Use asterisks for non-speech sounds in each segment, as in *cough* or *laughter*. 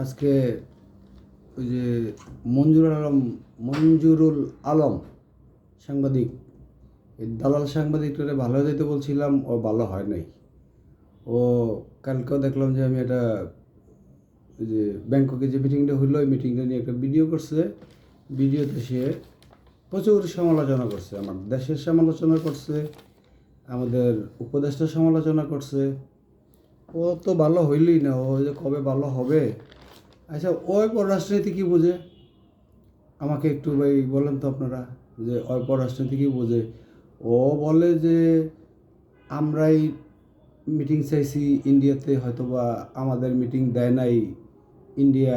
আজকে ওই যে মঞ্জুরুল আলম মঞ্জুরুল আলম সাংবাদিক দালাল সাংবাদিকটারে ভালো হয়ে যেতে বলছিলাম, ও ভালো হয় নাই। ও কালকেও দেখলাম যে আমি একটা ওই যে ব্যাংককে যে মিটিংটা হইল, ওই মিটিংটা নিয়ে একটা ভিডিও করছে। ভিডিওতে সে প্রচুর সমালোচনা করছে, আমার দেশের সমালোচনা করছে, আমাদের উপদেষ্টার সমালোচনা করছে। ও তো ভালো হইলই না, ও যে কবে ভালো হবে? আচ্ছা ওই পররাষ্ট্রনীতি কী বোঝে? আমাকে একটু ভাই বলেন তো আপনারা যে ওই পররাষ্ট্রনীতি কী বোঝে? ও বলে যে আমরাই মিটিং চাইছি ইন্ডিয়াতে হয়তো বা আমাদের মিটিং দেয় নাই ইন্ডিয়া।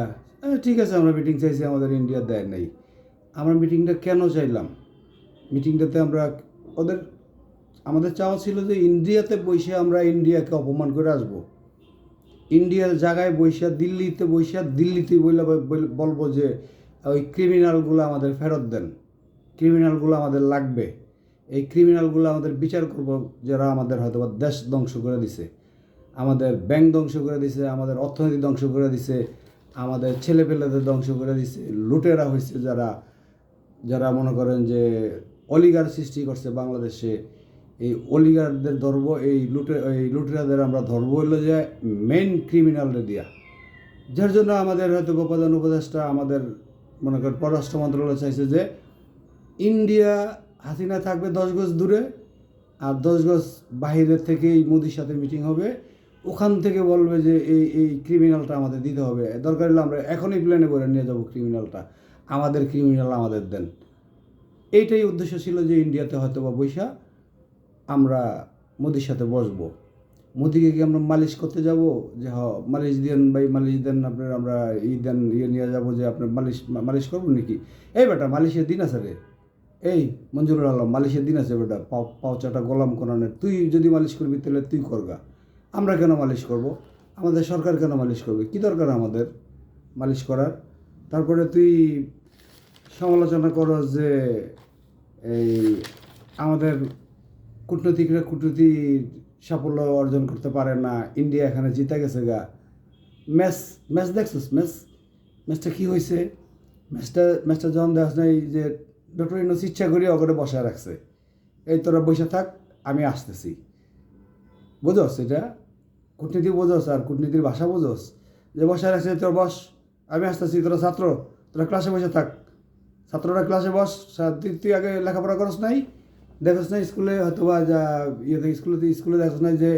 ঠিক আছে, আমরা মিটিং চাইছি, আমাদের ইন্ডিয়া দেয় নাই। আমরা মিটিংটা কেন চাইলাম? মিটিংটাতে আমরা ওদের, আমাদের চাওয়া ছিল যে ইন্ডিয়াতে বসে আমরা ইন্ডিয়াকে অপমান করে আসব। ইন্ডিয়ার জায়গায় বৈশা দিল্লিতে বৈশা দিল্লিতে বইলে বল- বলব যে, ওই ক্রিমিনালগুলো আমাদের ফেরত দেন। ক্রিমিনালগুলো আমাদের লাগবে। এই ক্রিমিনালগুলো আমাদের বিচার করব, যারা আমাদের হয়তো বা দেশ ধ্বংস করে দিছে। আমাদের ব্যাংক ধ্বংস করে দিছে, আমাদের অর্থনীতি ধ্বংস করে দিছে, আমাদের ছেলেপেলেদের ধ্বংস করে দিছে। লুটেরা হয়েছে যারা যারা মনে করেন যে অলিগার সৃষ্টি করছে বাংলাদেশে। এই অলিগারদের ধরবো, এই লুটে, এই লুটেরাদের আমরা ধরবো হইল যে মেন ক্রিমিনালরে দিয়া। যার জন্য আমাদের হয়তো প্রধান উপদেষ্টা, আমাদের মনে করেন পররাষ্ট্র মন্ত্রণালয় চাইছে যে ইন্ডিয়া, হাসিনা থাকবে দশ গজ দূরে আর দশ গজ বাহিরের থেকেই মোদির সাথে মিটিং হবে। ওখান থেকে বলবে যে এই এই ক্রিমিনালটা আমাদের দিতে হবে। দরকার হলে আমরা এখনই প্ল্যানে করে নিয়ে যাব ক্রিমিনালটা আমাদের ক্রিমিনাল আমাদের দেন। এইটাই উদ্দেশ্য ছিল যে ইন্ডিয়াতে হয়তো বা বৈশা আমরা মোদির সাথে বসবো। মোদিকে কি আমরা মালিশ করতে যাব? যে হ, মালিশ দেন ভাই, মালিশ দেন আপনার, আমরা ই দেন ইয়ে নিয়ে যাব যে আপনার মালিশ মালিশ করব নাকি? এই বেটা, মালিশের দিন আছে রে। এই মঞ্জুরুল আলম, মালিশের দিন আছে বেটা। পাও পাওচাটা গোলাম কোরআনের। তুই যদি মালিশ করবি তাহলে তুই করগা। আমরা কেন মালিশ করব? আমাদের সরকার কেন মালিশ করবে? কি দরকার আমাদের মালিশ করার? তারপরে তুই সমালোচনা করো যে এই আমাদের কূটনীতিকরা কূটনীতি সাফল্য অর্জন করতে পারে না। ইন্ডিয়া এখানে জিতে গেছে গা। ম্যাচ ম্যাচ দেখছিস? ম্যাচ, ম্যাচটা কী হয়েছে ম্যাচটা ম্যাচটা যখন দেখ নাই যে ডক্টর ইনোস ইচ্ছা করি অগরে বসায় রাখছে। এই তোরা বসে থাক, আমি আসতেছি। বোঝস এটা? কূটনীতি বোঝস আর কূটনীতির ভাষা বোঝস। যে বসায় রাখছে তোর বস, আমি আসতেছি, তোরা ছাত্র, তোরা ক্লাসে বসে থাক। ছাত্ররা ক্লাসে বস তুই আগে লেখাপড়া করস নাই? দেখোস না, স্কুলে হয়তো বা যা ইয়েতে স্কুলে স্কুলে দেখোস না যে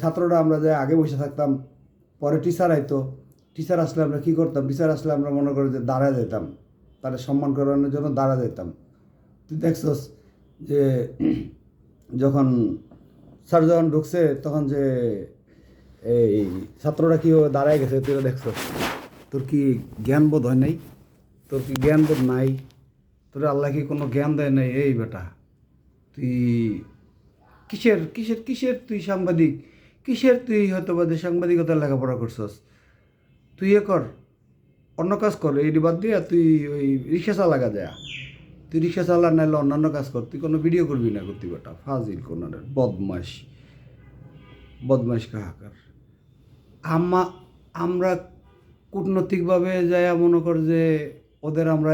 ছাত্ররা আমরা যে আগে বসে থাকতাম, পরে টিচার আইতো টিচার আসলে আমরা কী করতাম টিচার আসলে আমরা মনে করি যে দাঁড়া যেতাম, তাদের সম্মান করানোর জন্য দাঁড়া যেতাম। তুই দেখছস যে, যখন স্যার যখন ঢুকছে, তখন যে, এই ছাত্ররা কীভাবে দাঁড়ায় গেছে তুই দেখছস, তোর কি জ্ঞান বোধ হয় নাই? তোর কি জ্ঞান বোধ নাই? তোর আল্লাহ কি কোনো জ্ঞান দেয় নাই? এই বেটা। তুই কিসের কিসের কিসের তুই সাংবাদিক? কিসের তুই হয়তো বা যে সাংবাদিকতার লেখাপড়া করছস? তুই এ কর, অন্য কাজ কর এই বাদ দিয়ে তুই ওই রিক্সা চালাগা যায় তুই রিক্সা চালা, নাইলে অন্যান্য কাজ কর। তুই কোনো ভিডিও করবি না করতে বেটা ফাজিল কোন বদমাস বদমাস কাহাকার। আমা, আমরা কূটনৈতিকভাবে যায় মনে কর যে ওদের আমরা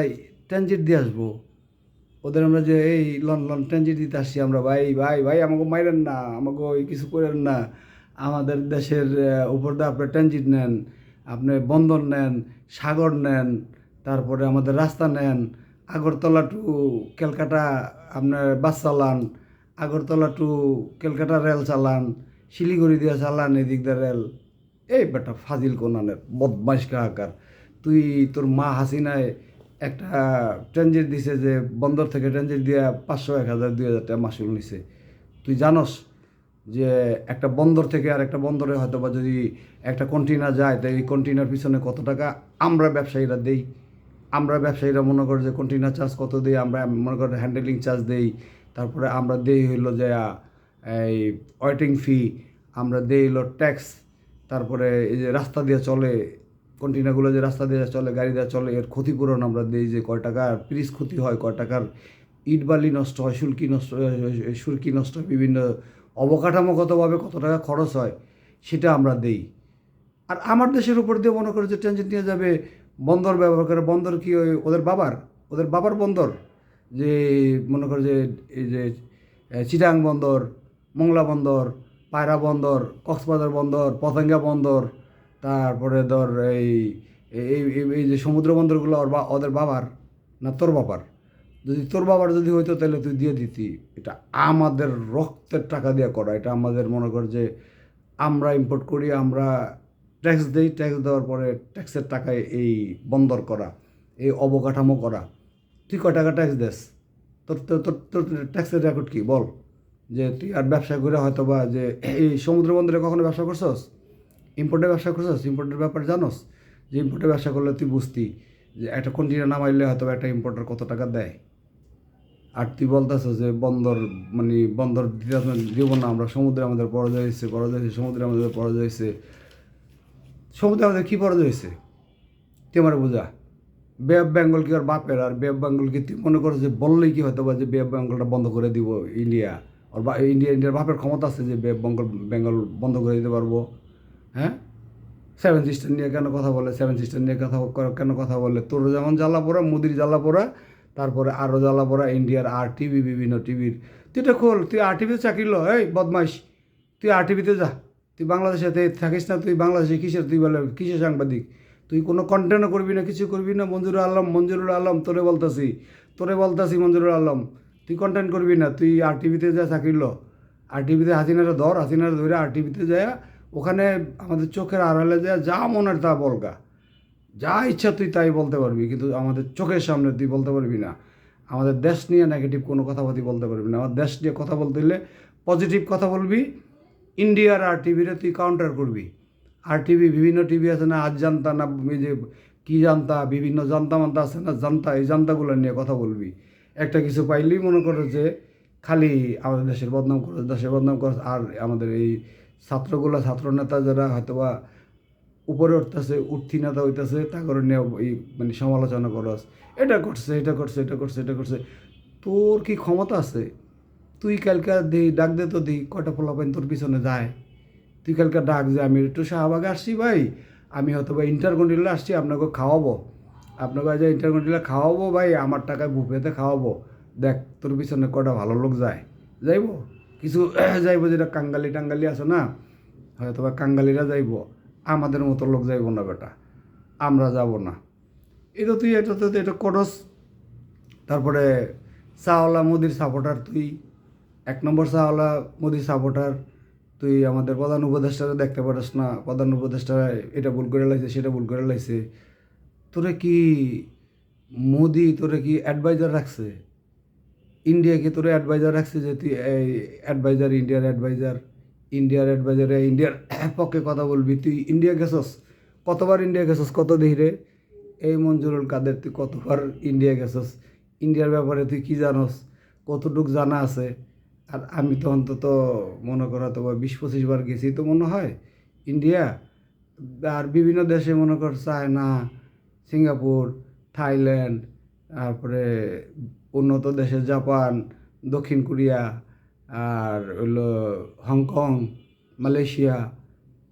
ট্রানজিট দিয়ে আসব। ওদের আমরা যে, এই, লন লন ট্রানজিট দিতে আসছি আমরা, ভাই ভাই ভাই, আমাকে মাইরেন না, আমাকে ওই কিছু করেন না। আমাদের দেশের উপর দিয়ে আপনি ট্রানজিট নেন, আপনি বন্দর নেন, সাগর নেন, তারপরে আমাদের রাস্তা নেন, আগরতলা টু ক্যালকাটা আপনার বাস চালান, আগরতলা টু ক্যালকাটা রেল চালান, শিলিগুড়ি দিয়ে চালান এদিক দিয়ে রেল। এই বেটা ফাজিল কোনানের বদমাইশ কাহাকার তুই, তোর মা হাসিনায় একটা ট্রানজিট দিছে যে বন্দর থেকে ট্রানজিট দিয়ে পাঁচশো, এক হাজার, দুই হাজার টাকা মাসুল নিছে। তুই জানস যে একটা বন্দর থেকে আর একটা বন্দরে হয়তো বা যদি একটা কন্টেনার যায় তো এই কন্টেনার পিছনে কত টাকা আমরা ব্যবসায়ীরা দেই? আমরা ব্যবসায়ীরা মনে করি যে কন্টেনার চার্জ কত দিই? আমরা মনে করি হ্যান্ডেলিং চার্জ দেই। তারপরে আমরা দেই হইল যে এই ওয়েটিং ফি আমরা দেই হইল ট্যাক্স তারপরে এই যে রাস্তা দিয়ে চলে কন্টেনারগুলো যে রাস্তা দিয়ে চলে, গাড়ি দিয়ে চলে, এর ক্ষতিপূরণ আমরা দিই যে কয় টাকার পিরিস ক্ষতি হয় কয় টাকার, ইট বালি নষ্ট হয় শুল্কি নষ্ট শুল্কি নষ্ট হয়, বিভিন্ন অবকাঠামোগতভাবে কত টাকা খরচ হয়, সেটা আমরা দেই। আর আমার দেশের উপর দিয়ে মনে করে যে ট্রানজিট নিয়ে যাবে, বন্দর ব্যবহার করে, বন্দর কি ওই ওদের বাবার ওদের বাবার বন্দর? যে মনে করে যে, এই যে চিটাং বন্দর, মংলা বন্দর, পায়রা বন্দর, কক্সবাজার বন্দর, পতেঙ্গা বন্দর তারপরে ধর এই এই, এই- যে সমুদ্র বন্দরগুলো ওর বা, ওদের বাবার না তোর বাবার? যদি তোর বাবার যদি হইতো তাহলে তুই দিয়ে দিতি। এটা আমাদের রক্তের টাকা দিয়ে করা। এটা আমাদের মনে কর যে আমরা ইম্পোর্ট করি, আমরা ট্যাক্স দিই ট্যাক্স দেওয়ার পরে ট্যাক্সের টাকায় এই বন্দর করা, এই অবকাঠামো করা। তুই কয় টাকা ট্যাক্স দেস? তোর তোর তোর ট্যাক্সের রেকর্ড কী? বল। যে তুই আর ব্যবসা করে হয়তো বা যে এই সমুদ্র বন্দরে কখনো ব্যবসা করছস? ইম্পোর্টের ব্যবসা করছস? ইম্পোর্টের ব্যাপারে জানোস? যে ইম্পোর্টের ব্যবসা করলে তুই বুঝতি যে একটা কন্টেনার নামাইলে হয়তো একটা ইম্পোর্টার কত টাকা দেয়। আর তুই বলতেছ যে বন্দর মানে বন্দর দিতে- দিব না, আমরা সমুদ্রে আমাদের পরাজয় হয়েছে পরাজয় হয়েছে সমুদ্রে আমাদের পরাজয় হয়েছে। সমুদ্রে আমাদের কী পরাজয় হয়েছে? তুই আমার বোঝা। বে অফ বেঙ্গল কি আর বাপের? আর বে অফ বেঙ্গল কি তুই মনে করো যে বললেই কি হয়তো বা যে বে অফ বেঙ্গলটা বন্ধ করে দিব ইন্ডিয়া? বা ইন্ডিয়া ইন্ডিয়ার বাপের ক্ষমতা আছে যে বে বেঙ্গল বেঙ্গল বন্ধ করে দিতে পারব। হ্যাঁ? সেভেন সিস্টার নিয়ে কেন কথা বলে? সেভেন সিস্টার নিয়ে কথা কেন কথা বলে? তোর যেমন জ্বালা পোড়া মুদির জ্বালা পোড়া তারপরে আরও জ্বালা পোড়া ইন্ডিয়ার আর টিভি বিভিন্ন টিভির তুই এটা খোল, তুই আর টিভিতে চাকরি ল, এই বদমাইশ। তুই আর টিভিতে যা। তুই বাংলাদেশে থাকিস না, তুই বাংলাদেশে কিসের, তুই বলে কিসের সাংবাদিক? তুই কোনো কন্টেন্টও করবি না, কিছু করবি না, মঞ্জুরুল আলম মঞ্জুরুল আলম, তোরে বলতাছি তোরে বলতাছি, মঞ্জুরুল আলম। তুই কন্টেন্ট করবি না, তুই আর টিভিতে যা, চাকরি ল। আর টিভিতে হাসিনারা ধর, হাসিনারা ধরে আর টিভিতে যায় ওখানে আমাদের চোখের আড়ালে যায় যা মনের তা বলগা। যা ইচ্ছা তুই তাই বলতে পারবি, কিন্তু আমাদের চোখের সামনে তুই বলতে পারবি না। আমাদের দেশ নিয়ে নেগেটিভ কোনো কথাবার্তি বলতে পারবি না। আমার দেশ নিয়ে কথা বলতে হলে পজিটিভ কথা বলবি ইন্ডিয়ার আর টিভিতে তুই কাউন্টার করবি। আর টিভি বিভিন্ন টিভি আছে না, আজ জানতা না যে কী জানতা, বিভিন্ন জানতা মানতা আছে না, জানতা, এই জানতাগুলো নিয়ে কথা বলবি। একটা কিছু পাইলেই মনে করো যে খালি আমাদের দেশের বদনাম করো দেশের বদনাম করো আর আমাদের এই ছাত্রগুলো ছাত্র নেতা যারা হয়তোবা উপরে উঠতেছে উঠতি নেতা হইতেছে তা করে নিয়ে এই মানে সমালোচনা করস। এটা করছে এটা করছে এটা করছে এটা করছে। তোর কি ক্ষমতা আছে? তুই কালকে দি, ডাক দে তো দি, কয়টা পোলাপাইন তোর পিছনে যায়? তুই কালকে ডাক যে আমি একটু শাহবাগে আসছি ভাই। আমি হয়তো বা ইন্টারকন্টিনেন্টাল আসছি, আপনাকে খাওয়াবো। আপনাকে যে ইন্টারকন্টিনেন্টাল খাওয়াবো ভাই, আমার টাকায় বুফেতে খাওয়াবো। দেখ, তোর পিছনে কটা ভালো লোক যায়। যাইবো? কিছু *clears throat* যাইবো যেটা কাঙ্গালি টাঙ্গালি আছে না হয়তো বা কাঙ্গালিরা যাইবো, আমাদের মতো লোক যাইবো না বেটা, আমরা যাব না। এটা তুই এটা তো এটা করস, তারপরে চাওয়ালা মোদির সাপোর্টার তুই, এক নম্বর চাওয়ালা মোদির সাপোর্টার তুই আমাদের প্রধান উপদেষ্টারা দেখতে পারিস না, প্রধান উপদেষ্টারা এটা ভুল করে লাইছে, সেটা ভুল করে লাইছে, তোরা কি মোদি তোরে কি অ্যাডভাইজার রাখছে? ইন্ডিয়া কি তোরে অ্যাডভাইজার রাখছে যে তুই এই অ্যাডভাইজার ইন্ডিয়ার অ্যাডভাইজার ইন্ডিয়ার অ্যাডভাইজারে ইন্ডিয়ার পক্ষে কথা বলবি। তুই ইন্ডিয়া গেছস? কতবার ইন্ডিয়া গেছস? কত ধীরে এই মঞ্জুরুল কাদের, তুই কতবার ইন্ডিয়া গেছস? ইন্ডিয়ার ব্যাপারে তুই কি জানস? কতটুক জানা আছে? আর আমি তো অন্তত মনে করা তো বিশ পঁচিশ বার গেছি তো মনে হয় ইন্ডিয়া আর বিভিন্ন দেশে মনে কর, চায়না, সিঙ্গাপুর, থাইল্যান্ড, তারপরে উন্নত দেশে জাপান, দক্ষিণ কোরিয়া, আর হলো হংকং, মালয়েশিয়া,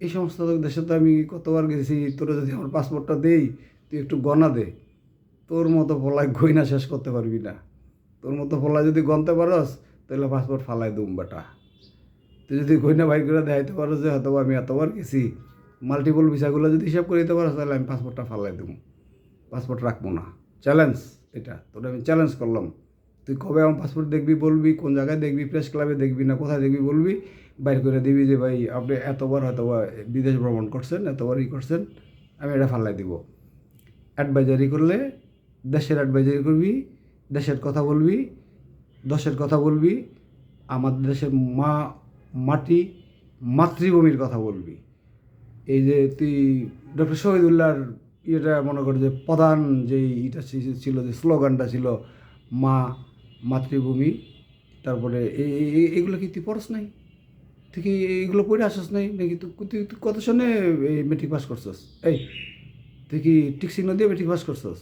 এই সমস্ত দেশে তো আমি কতবার গেছি, তোরা যদি আমার পাসপোর্টটা দেই, তুই একটু গনা দে। তোর মতো ফলায় গইনা শেষ করতে পারবি না। তোর মতো ফলায় যদি গনতে পারস, তাহলে পাসপোর্ট ফালাই দুম বেটা। তুই যদি গইনা বাইর করে দেখাইতে পারো যে হয়তো আমি এতবার গেছি মাল্টিপল ভিসাগুলো যদি হিসাব করে দিতে পারো তাহলে আমি পাসপোর্টটা ফালাই দেবো পাসপোর্ট রাখব না। চ্যালেঞ্জ এটা। তোর আমি চ্যালেঞ্জ করলাম। তুই কবে আমার পাসপোর্ট দেখবি বলবি, কোন জায়গায় দেখবি প্রেস ক্লাবে দেখবি না কোথায় দেখবি বলবি, বাইর করে দিবি যে ভাই, আপনি এতবার হয়তো বিদেশ ভ্রমণ করছেন, এতবার ই করছেন, আমি এটা ফালাই দিব। অ্যাডভাইজারি করলে দেশের অ্যাডভাইজারি করবি, দেশের কথা বলবি, দশের কথা বলবি আমাদের দেশের মা, মাটি, মাতৃভূমির কথা বলবি। এই যে তুই ডক্টর শহীদুল্লাহর ইয়েটা মনে কর যে প্রধান যে ইটা ছিল, যে স্লোগানটা ছিল, মা, মাতৃভূমি, তারপরে এই এই- এই- এগুলো কি তুই পড়স নাই? তুই কি এগুলো পড়ে আসস নাই? নাকি তুই তুই কত সনে এই মেট্রিক পাস করছস? এই, তুই কি টিকসিন্ন দিয়ে মেট্রিক পাস করছস?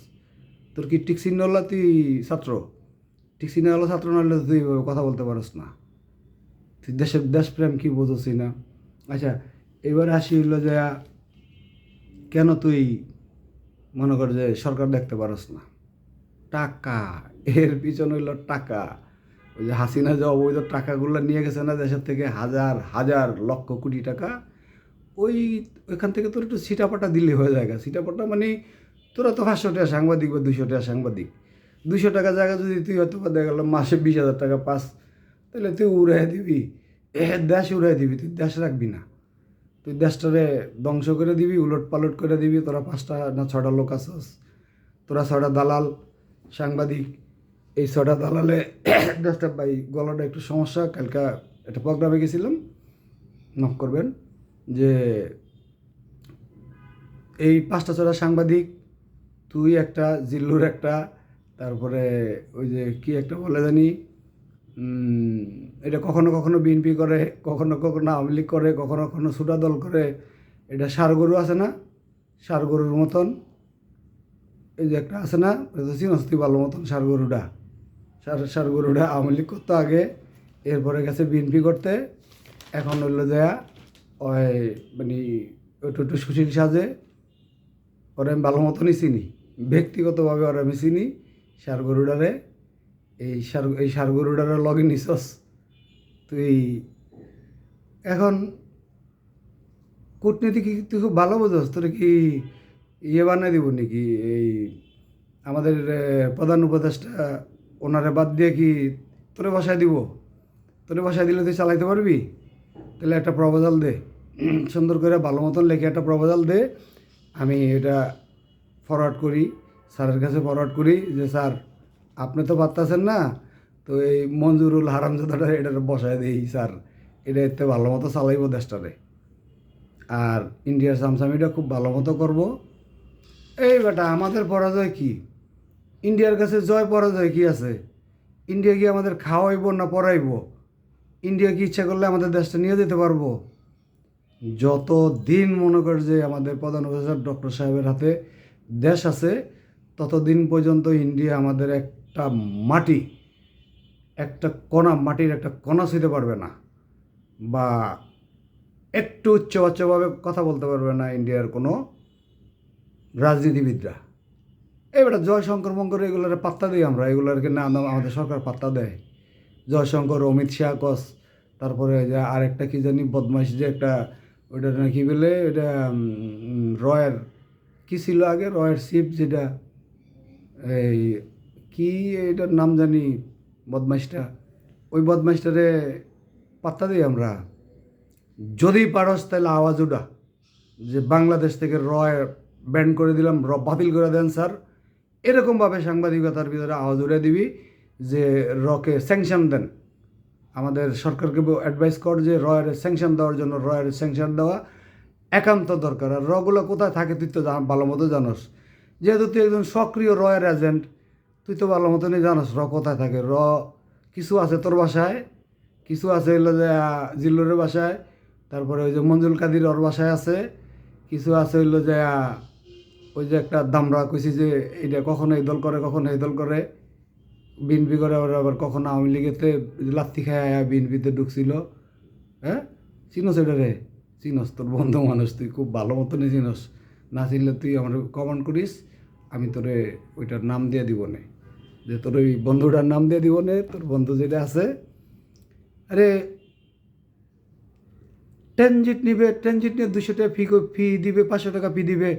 তোর কি টিক টিকসিন্নওয়ালা তুই ছাত্র? টিক টিকসিন্নওয়ালা ছাত্র নাহলে তুই কথা বলতে পারস না। তুই দেশের দেশপ্রেম কী বোঝছি না। আচ্ছা এবার আসি হইল যে কেন তুই মনে কর যে সরকার দেখতে পারস না। টাকা, এর পিছনে হইল টাকা। ওই যে হাসিনা যে অবৈধ টাকাগুলো নিয়ে গেছে না দেশের থেকে হাজার হাজার লক্ষ কোটি টাকা, ওই, ওইখান থেকে তোর একটু সিটাপাটা দিলে হয়ে যায় সিটাপাটা মানে তোরা তো পাঁচশো টাকা সাংবাদিক বা দুশো টাকা সাংবাদিক। দুশো টাকা জায়গা যদি তুই হয়তো দেখা গেল মাসে বিশ হাজার টাকা পাস, তাহলে তুই উড়াই দিবি। এ দেশ উড়াই দিবি, তুই দেশ রাখবি না। তুই দেশটারে ধ্বংস করে দিবি উলট পালট করে দিবি। তোরা পাঁচটা না ছটা লোক আসস তোরা ছটা দালাল, সাংবাদিক। এই ছটা দালালে *coughs* দেশটা ভাই গলাটা একটু সমস্যা। কালকা একটা প্রোগ্রামে গেছিলাম নক করবেন, যে এই পাঁচটা ছটা সাংবাদিক, তুই একটা, জিল্লুর একটা, তারপরে ওই যে কি একটা বলে জানি এটা কখনো কখনো বিএনপি করে, কখনো কখনো আওয়ামী লীগ করে, কখনো কখনো সুডা দল করে। এটা সার গরু আছে না? সার গরুর মতন। এই যে একটা আছে না? চিনস্তি ভালো মতন সার গরুটা। সার সার গরুটা আওয়ামী লীগ করতো আগে, এরপরে গেছে বিএনপি করতে। এখন হইল দেয়া ওই মানে একটু একটু সুশীল সাজে। ওরা আমি ভালো মতনই চিনি। ব্যক্তিগতভাবে ওরা আমি চিনি, সার গরুডারে এই সার এই সার লগে নিছস। তুই এখন কূটনীতি কি তুই খুব ভালো বোঝস? তোর কি ইয়ে বানিয়ে দিব নাকি? এই আমাদের প্রধান উপদেষ্টা, ওনারে বাদ দিয়ে কি তোরে বসায় দিব? তোরে বসায় দিলে তুই চালাইতে পারবি? তাহলে একটা প্রপোজাল দে। সুন্দর করে ভালো মতন লেখে একটা প্রপোজাল দে। আমি এটা ফরওয়ার্ড করি, স্যারের কাছে ফরওয়ার্ড করি যে, স্যার আপনি তো পারতেছেন না। তো এই মঞ্জুরুল হারামজাদাটা এটা বসায় দিই, স্যার। এটা এতে ভালো মতো চালাইব দেশটারে। আর ইন্ডিয়ার সামসামিটা খুব ভালো মতো করব। এই বেটা, আমাদের পরাজয় কি? ইন্ডিয়ার কাছে জয়, পরাজয় কি আছে? ইন্ডিয়া কি আমাদের খাওয়াইব না পড়াইব ইন্ডিয়া কি ইচ্ছা করলে আমাদের দেশটা নিয়ে যেতে পারব? যত দিন মনে কর যে আমাদের প্রধান উপদেষ্টা ডক্টর সাহেবের হাতে দেশ আছে, ততদিন পর্যন্ত ইন্ডিয়া আমাদের একটা মাটি, একটা কণা, মাটির একটা কণা ছুঁতে পারবে না বা একটু উচ্চবাচ্যভাবে কথা বলতে পারবে না ইন্ডিয়ার কোনো রাজনীতিবিদরা। এবারে জয়শঙ্কর মঙ্কর এগুলোর পাত্তা দিই আমরা, এগুলোরকে না আমাদের সরকার পাত্তা দেয়। জয়শঙ্কর, অমিত শাহ, কস, তারপরে যে আরেকটা কি জানি বদমাইশ যে একটা ওইটা না কি বলে এটা রয়ের, কী ছিল আগে? রয়ের শিপ যেটা, এই কি এটার নাম জানি, বদমাইশটা? ওই বদমাইশটারে পাত্তা দিই আমরা। যদি পারস তাহলে আওয়াজ উঠা। যে বাংলাদেশ থেকে রয় ব্যান করে দিলাম, র বাতিল করে দেন স্যার। এরকমভাবে সাংবাদিকতার ভিতরে আওয়াজ উড়ে দিবি যে রকে স্যাংশন দেন। আমাদের সরকারকে অ্যাডভাইস কর যে রয়ের স্যাংশন দেওয়ার জন্য রয়ের স্যাংশন দেওয়া একান্ত দরকার। আর রগুলো কোথায় থাকে তুই তো ভালো মতো জানোস। যেহেতু তুই একজন সক্রিয় রয়ের এজেন্ট তুই তো ভালো মতনই জানোস, র কোথায় থাকে? র কিছু আছে তোর বাসায়, কিছু আছে হইল যে জিল্লুরের বাসায়, তারপরে ওই যে মঞ্জুল কাদির ওর বাসায় আছে, কিছু আছে হইল যে ওই যে একটা দামরা কইছি যে এটা কখনো এই দল করে, কখনো এই দল করে। বিএনপি করে আবার আবার কখনো আওয়ামী লীগেতে লাত্তি খায় বিএনপিতে ঢুকছিল। হ্যাঁ? চিনস এটা রে? চিনস, তোর বন্ধু মানুষ, তুই খুব ভালো মতনই চিনস। না চিনলে তুই আমার কমেন্ট করিস, আমি তোরে ওইটার নাম দিয়ে দিব নে। যে তোর ওই বন্ধুটার নাম দিয়ে দিব নে, তোর বন্ধু যেটা আছে। আরে ট্রানজিট নিবে ট্রানজিট নিয়ে দুশো টাকা ফি ফি দিবে, পাঁচশো টাকা ফি দিবে।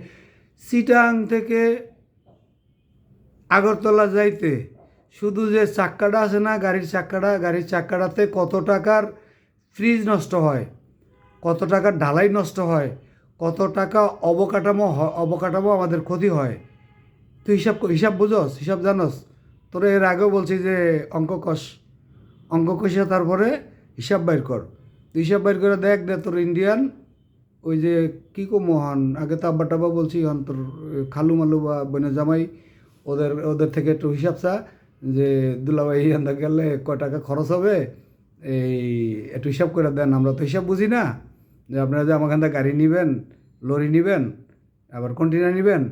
সিটাং থেকে আগরতলা যাইতে, শুধু যে চাক্কাটা আছে না, গাড়ির চাক্কাটা, গাড়ির চাক্কাটাতে কত টাকার ফ্রিজ নষ্ট হয়, কত টাকার ঢালাই নষ্ট হয়, কত টাকা অবকাঠামো অবকাঠামো আমাদের ক্ষতি হয়। তুই হিসাব হিসাব বুঝস, হিসাব জানস? তোরা এর আগেও বলছি যে অঙ্ক কষ। অঙ্ক কষে তারপরে হিসাব বাইর কর। হিসাব বাইর করে দেখ দে তোর ইন্ডিয়ান ওই যে কী কো মোহন, আগে তো আব্বা টাব্বা বলছি, এখন তোর খালু মালু বা বোনের জামাই, ওদের ওদের থেকে একটু হিসাব চা, যে দুলাভাই এখানটা গেলে কয় টাকা খরচ হবে, এই একটু হিসাব করে দেন, আমরা তো হিসাব বুঝি না। যে আপনারা যে আমাখান গাড়ি নেবেন, লরি নেবেন, আবার কন্টেনার নেবেন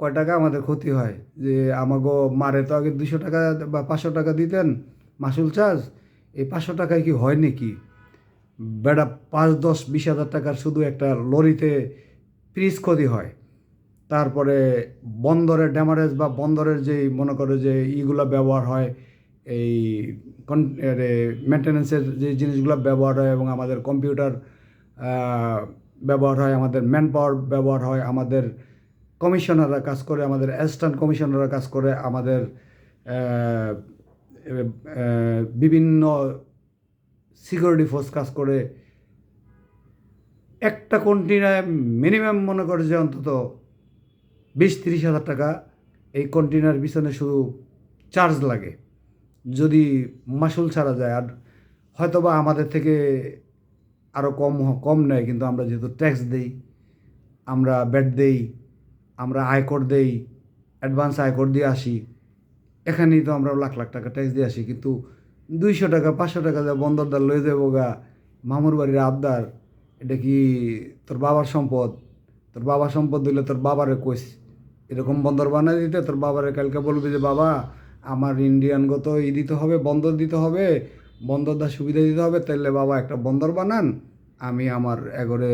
কয় টাকা আমাদের ক্ষতি হয়? যে আমাগো মারে তো আগে দুশো টাকা বা পাঁচশো টাকা দিতেন মাসুল চার্জ এই পাঁচশো টাকায় কি হয় নাকি? বেড়া পাঁচ, দশ, বিশ হাজার টাকার শুধু একটা লরিতে পিস ক্ষতি হয়। তারপরে বন্দরের ড্যামারেজ বা বন্দরের যে মনে করো যে ইগুলো ব্যবহার হয়, এই মেনটেন্যান্সের যে জিনিসগুলো ব্যবহার হয় এবং আমাদের কম্পিউটার ব্যবহার হয়, আমাদের ম্যান পাওয়ার ব্যবহার হয়, আমাদের কমিশনাররা কাজ করে, আমাদের অ্যাসিস্ট্যান্ট কমিশনাররা কাজ করে, আমাদের বিভিন্ন সিকিউরিটি ফোর্স কাজ করে। একটা কন্টেনার মিনিমাম মনে করে যে অন্তত বিশ তিরিশ হাজার টাকা এই কন্টেনার পিছনে শুধু চার্জ লাগে। যদি মাসুল ছাড়া যায়, আর হয়তোবা আমাদের থেকে আরও কম কম নেয়, কিন্তু আমরা যেহেতু ট্যাক্স দেই, আমরা ব্যাট দেই আমরা আয়কর দেই অ্যাডভান্স আয়কর দিয়ে আসি। এখানেই তো আমরা লাখ লাখ টাকা ট্যাক্স দিয়ে আসি, কিন্তু দুইশো টাকা, পাঁচশো টাকা যা বন্দরদার লয়ে যাব গা। মামুর বাড়ির আবদার, এটা কি তোর বাবার সম্পদ? তোর বাবার সম্পদ দিলে তোর বাবারে কইস। এরকম বন্দর বানাই দিতে তোর বাবারে কালকে বলবি যে, বাবা, আমার ইন্ডিয়ানগত ই দিতে হবে, বন্দর দিতে হবে, বন্দরদার সুবিধা দিতে হবে তাহলে বাবা একটা বন্দর বানান। আমি আমার এগরে,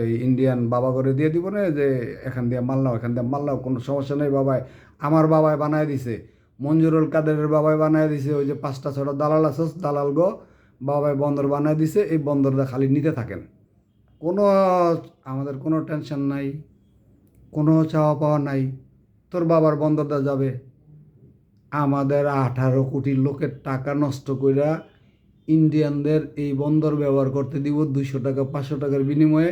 এই ইন্ডিয়ান বাবা করে দিয়ে দিব না, যে এখান দিয়ে মাল নাও, এখান দিয়ে মাল নাও, কোনো সমস্যা নেই বাবাই। আমার বাবাই বানায় দিছে। মঞ্জুরুল কাদেরের বাবাই বানায় দিছে, ওই যে পাঁচটা ছটা দালাল আছে, দালাল গো। বাবাই বন্দর বানায় দিছে, এই বন্দরটা খালি নিতে থাকেন। কোনো, আমাদের কোনো টেনশন নাই, কোনো চাওয়া পাওয়া নাই। তোর বাবার বন্দরটা যাবে। আমাদের আঠারো কোটি লোকের টাকা নষ্ট কইরা ইন্ডিয়ানদের এই বন্দর ব্যবহার করতে দিব দুশো টাকা, পাঁচশো টাকার বিনিময়ে।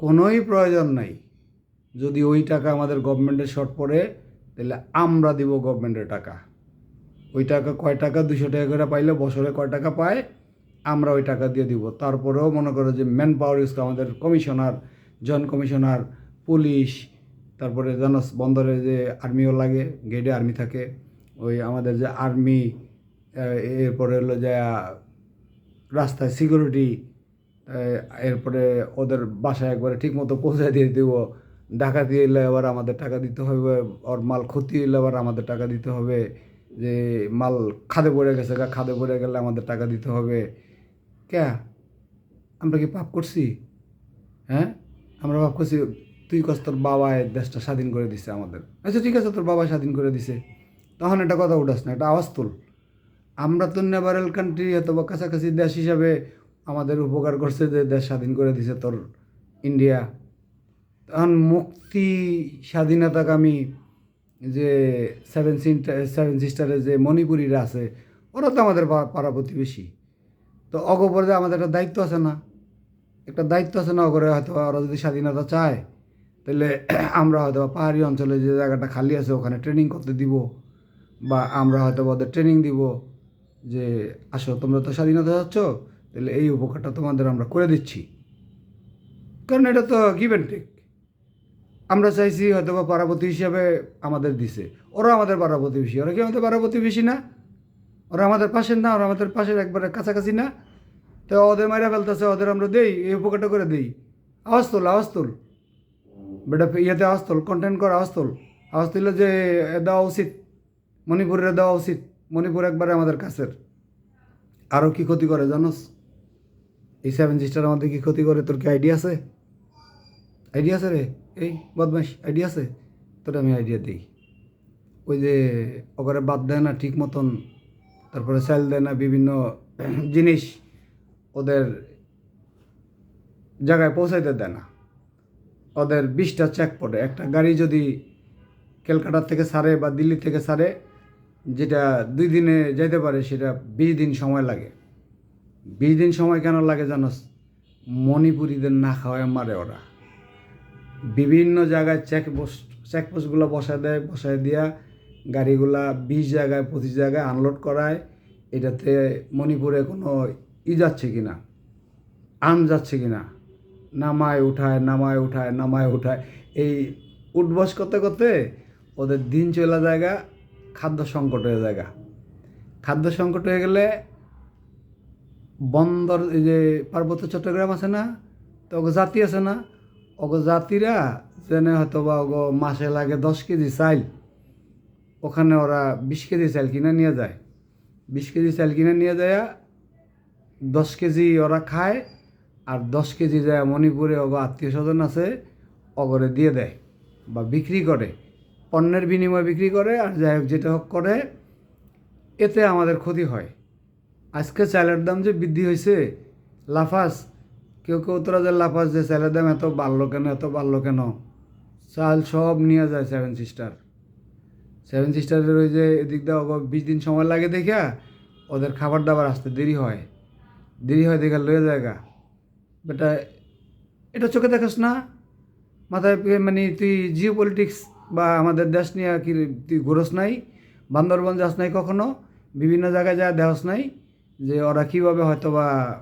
কোনোই প্রয়োজন নাই। যদি ওই টাকা আমাদের গভর্নমেন্টের শর্ট পড়ে, তাহলে আমরা দিব গভর্নমেন্টের টাকা। ওই টাকা কয় টাকা? দুশো টাকা করে পাইলে বছরে কয় টাকা পায়? আমরা ওই টাকা দিয়ে দিব। তারপরেও মনে করো যে ম্যান পাওয়ার ইউজ আমাদের কমিশনার জয়েন্ট কমিশনার পুলিশ তারপরে জানাস বন্দরে যে আর্মিও লাগে গেটে আর্মি থাকে, ওই আমাদের যে আর্মি এরপরে হলো যে, রাস্তায় সিকিউরিটি এরপরে ওদের বাসায় একবারে ঠিক মতো পৌঁছায় দিয়ে দিব। ডাকাতি এলে আবার আমাদের টাকা দিতে হবে, ওর মাল ক্ষতি এলে আবার আমাদের টাকা দিতে হবে। যে, মাল খাদে পড়ে গেছে গা, খাদে পড়ে গেলে আমাদের টাকা দিতে হবে। ক্যা? আমরা কি পাপ করছি? হ্যাঁ? আমরা পাপ করছি, তুই কস তোর বাবায় দেশটা স্বাধীন করে দিছে আমাদের। আচ্ছা ঠিক আছে, তোর বাবা স্বাধীন করে দিছে। তখন একটা কথা উঠাস না, একটা আওয়াজ তুল। আমরা তো নেভারেল কান্ট্রি অথবা কাছাকাছি দেশ হিসাবে আমাদের উপকার করছে যে দেশ স্বাধীন করে দিছে তোর ইন্ডিয়া তখন মুক্তি স্বাধীনতাকামী যে সেভেন সেভেন সিস্টারের যে মণিপুরীরা আছে, ওরা তো আমাদের পাড়া প্রতিবেশী। তো অগপরে যে আমাদের একটা দায়িত্ব আছে না, একটা দায়িত্ব আছে না অগরে হয়তো ওরা যদি স্বাধীনতা চায়, তাহলে *clears throat* আমরা হয়তো পাহাড়ি অঞ্চলে যে জায়গাটা খালি আছে, ওখানে ট্রেনিং করতে দিব, বা আমরা হয়তো ওদের ট্রেনিং দিব। যে, আসো, তোমরা তো স্বাধীনতা যাচ্ছ, তাহলে এই উপকারটা তোমাদের আমরা করে দিচ্ছি। কারণ এটা তো গিভ অ্যান্ড টেক আমরা চাইছি হয়তো বা পাড়া হিসাবে আমাদের দিছে। ওরা আমাদের পাড়া প্রতিবেশী ওরা কি আমাদের পাড়া প্রতিবেশী না? ওরা আমাদের পাশের না, ওরা আমাদের পাশের একবারে কাছাকাছি না? তো ওদের মাইরা ফেলতেছে, ওদের আমরা দেই, এই উপকারটা করে দেই। আওয়াজ তোল আওয়াজ তোল। বেটা, ইয়েতে আওয়াজ তোল কন্টেন্ট কর, আওয়াজ তোল। আওয়াজ তুললে যে দেওয়া উচিত। মণিপুরের দেওয়া উচিত। মণিপুর একবারে আমাদের কাছের। আরও কি ক্ষতি করে জানোস? এই সেভেন সিস্টার আমাদের কি ক্ষতি করে? তোর কি আইডিয়া আছে? আইডিয়া আছে রে? এই বদমাস আইডিয়া আছে? তোর আমি আইডিয়া দিই। ওই যে ওখানে বাদ দেয় না ঠিক মতন, তারপরে সেল দেয় না বিভিন্ন *clears throat* জিনিস ওদের জায়গায় পৌঁছাইতে দেয় না। ওদের বিশটা চেক পড়ে একটা গাড়ি যদি ক্যালকাটার থেকে সারে বা দিল্লি থেকে সারে যেটা দুই দিনে যেতে পারে, সেটা বিশ দিন সময় লাগে। বিশ দিন সময় কেন লাগে জানোস মণিপুরীদের না খাওয়ায় মারে ওরা। বিভিন্ন জায়গায় চেক পোস্ট চেক পোস্টগুলো বসায় দেয়, বসায় দিয়া গাড়িগুলা বিশ জায়গায়, পঁচিশ জায়গায় আনলোড করায়। এটাতে মণিপুরে কোনো ই যাচ্ছে কি না আম যাচ্ছে কি না নামায় উঠায় নামায় উঠায় নামায় উঠায়। এই উঠবস করতে করতে ওদের দিন চলা জায়গা খাদ্য সংকট হয়ে জায়গা। খাদ্য সংকট হয়ে গেলে বন্দর, এই যে পার্বত্য চট্টগ্রাম আছে না, তো ওগো জাতি আছে না, ওগো জাতিরা যেনে হয়তো বা ওগো মাসে লাগে দশ কেজি চাইল। ওখানে ওরা বিশ কেজি চাইল কিনে নিয়ে যায়। বিশ কেজি চাইল কিনে নিয়ে যায়, দশ কেজি ওরা খায়, আর দশ কেজি যায় মণিপুরে ওগো আত্মীয় স্বজন আছে অগরে দিয়ে দেয় বা বিক্রি করে। পণ্যের বিনিময়ে বিক্রি করে আর যাই হোক যেটা হোক করে, এতে আমাদের ক্ষতি হয়। আজকে চালের দাম যে বৃদ্ধি হয়েছে, লাফাস। কেউ কেউ তোরা যে লাফাস যে চালের দাম এত বাড়লো কেন, এত বাড়লো কেন? চাল সব নিয়ে যায় সেভেন সিস্টার সেভেন সিস্টারের ওই যে এদিক দিয়ে বিশ দিন সময় লাগে দেখা ওদের খাবার দাবার আসতে দেরি হয়। দেরি হয় দেখা লয়ে জায়গা বেটা, এটা চোখে দেখাস না? মাথায় মানে তুই জিও পলিটিক্স বা আমাদের দেশ নিয়ে কি তুই ঘুরস নাই? বান্দরবন যাস নাই কখনো? বিভিন্ন জায়গায় যা দেহস নাই? যে ওরা কীভাবে হয়তো বা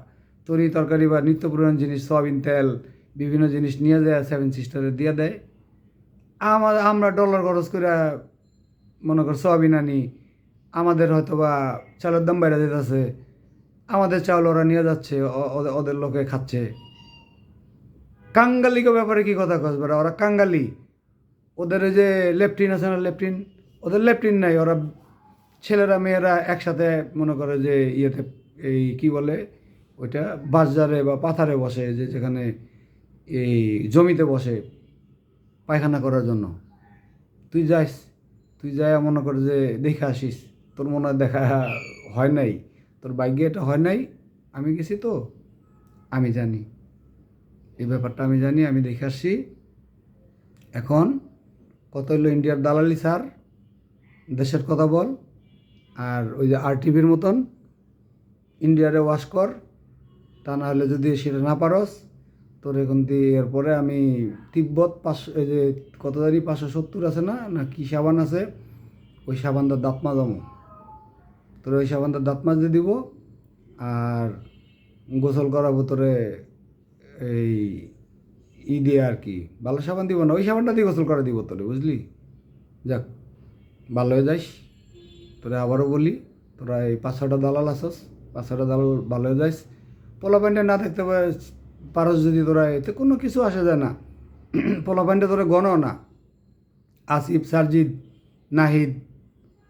তরি তরকারি বা নিত্য প্রয়োজন জিনিস, সয়াবিন তেল, বিভিন্ন জিনিস নিয়ে যায় সেভেন সিস্টারে দিয়ে দেয়। আমার আমরা ডলার খরচ করে মনে কর সয়াবিন আনি। আমাদের হয়তো বা চালের দাম বাইরে যেতেছে আমাদের চাউল ওরা নিয়ে যাচ্ছে ওদের- লোকে খাচ্ছে। কাঙ্গালিকে ব্যাপারে কি কথা কস ওরা কাঙ্গালি। ওদের যে লেফটিন আছে না, লেফটিন? ওদের লেফটিন নাই, ওরা ছেলেরা, মেয়েরা একসাথে মনে করে যে ইয়েতে এই কি বলে, ওইটা বাজারে বা পাথারে বসে, যে যেখানে এই জমিতে বসে পায়খানা করার জন্য। তুই যাইস, তুই যাই মনে করে যে দেখে আসিস, তোর মনে হয় দেখা হয় নাই, তোর বাইকে এটা হয় নাই, আমি গেছি তো, আমি জানি। এই ব্যাপারটা আমি জানি, আমি দেখে আসছি। এখন কত হইল ইন্ডিয়ার দালালি, স্যার? দেশের কথা বল। আর ওই যে আর টিভির মতন, ইন্ডিয়ারে ওয়াশ কর। তা না হলে যদি সেটা না পারস, তোর এখন দিয়ে এরপরে আমি তিব্বত পাঁচশো এই যে কত জানি পাঁচশো সত্তর আছে না? না, কি সাবান আছে? ওই সাবানটার দাঁত মাজামো। তোর ওই সাবানটার দাঁত মাজতে দিব, আর গোসল করাবো তোরে এই ই দিয়ে আর কি। ভালো সাবান দিব না, ওই সাবানটা দিয়ে গোসল করা দিব তোরে, বুঝলি? যাক, ভালো হয়ে যাইস। তোরা আবারও বলি, তোরা এই পাঁচ ছটা দালাল আসস পাঁচ ছটা দালাল ভালো হয়ে যাইস। পোলা প্যান্টে না থাকতে পারিস যদি তোরা এতে কোনো কিছু আসা যায় না। *clears throat* পোলা প্যান্টে তোরা গণও না। আসিফ সারজিদ নাহিদ,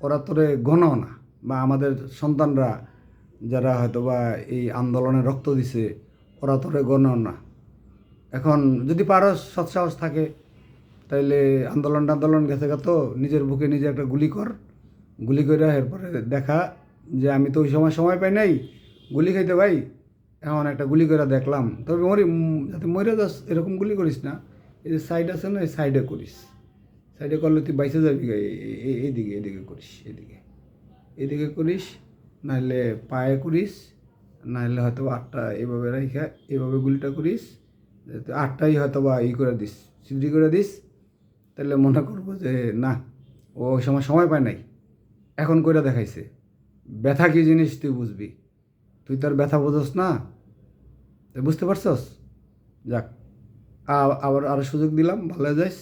ওরা তোরে গণও না। বা আমাদের সন্তানরা যারা হয়তো বা এই আন্দোলনে রক্ত দিছে, ওরা তোরে গণও না। এখন যদি পারস সৎসাহস থাকে, তাইলে আন্দোলন আন্দোলন গেছে গা তো, নিজের বুকে নিজে একটা গুলি কর। গুলি করে এরপরে দেখা যে আমি তো ওই সময় সময় পাই নাই, গুলি খাইতে ভাই, এখন একটা গুলি করে দেখলাম। তবে মরি যাতে মরে যাস, এরকম গুলি করিস না। এই যে সাইড আছে না, এই সাইডে করিস। সাইডে করলে তুই বাইসে যাবি এইদিকে এদিকে করিস এদিকে এদিকে করিস নাহলে পায়ে করিস নাহলে হয়তো আটটা এভাবে রাইখা এভাবে গুলিটা করিস। আটটাই হয়তো বা ই করে দিস সিদ্ধি করে দিস, তাহলে মনে করব যে না, ও ওই সময় সময় পায় নাই। এখন করে দেখাইছে, ব্যথা কি জিনিস তুই বুঝবি? তুই তার ব্যথা বোঝস না। তুই বুঝতে পারছস? যাক আবার আরও সুযোগ দিলাম, ভালো যাইস।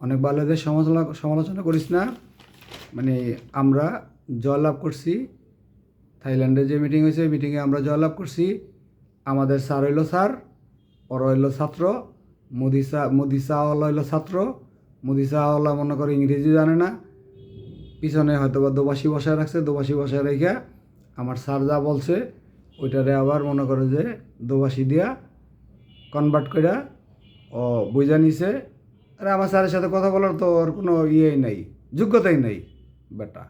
অনেক ভালো যাইস, সমালোচনা সমালোচনা করিস না। মানে আমরা জয়লাভ করছি। থাইল্যান্ডে যে মিটিং হয়েছে মিটিংয়ে আমরা জয়লাভ করছি। আমাদের স্যার হইল স্যার ওর হইল ছাত্র মোদি সা মোদি শাহওয়ালা হইল ছাত্র মোদি শাহওয়ালা মনে করে ইংরেজি জানে না। পিছনে হয়তো বা দোবাসি বসায় রাখছে দোবাসি বসায় রেখে আমার স্যার যা বলছে, ওইটারে আবার মনে করে যে দোবাসি দিয়া কনভার্ট করে ও বুঝা নিছে। আর আমার স্যারের সাথে কথা বলার তো ওর কোনো ইয়েই নাই, যোগ্যতাই নেই বেটা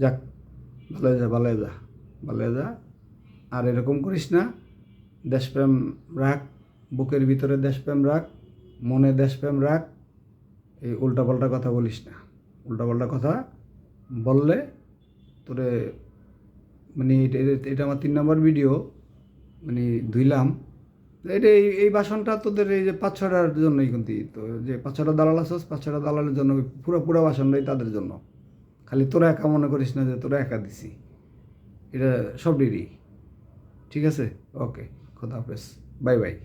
যাক ভালো যা ভালো যা ভালো যা। আর এরকম করিস না, দেশপ্রেম রাখ। বুকের ভিতরে দেশপ্রেম রাখ, মনে দেশপ্রেম রাখ, এই উল্টাপাল্টা কথা বলিস না। উল্টাপাল্টা কথা বললে তোরে মানে এটা- আমার তিন নম্বর ভিডিও মানে ধুইলাম। এটা এই এই বাসনটা তোদের এই যে পাঁচ ছটার জন্যই কিন্তু তো, যে পাঁচ ছটা দালাল আসস পাঁচ ছটা দালালের জন্য পুরো পুরো বাসনটাই তাদের জন্য। খালি তোরা একা মনে করিস না যে তোরা একা দিছি। এটা সব ডিডি ঠিক আছে? ওকে, খোদা হাফেজ। Bye bye.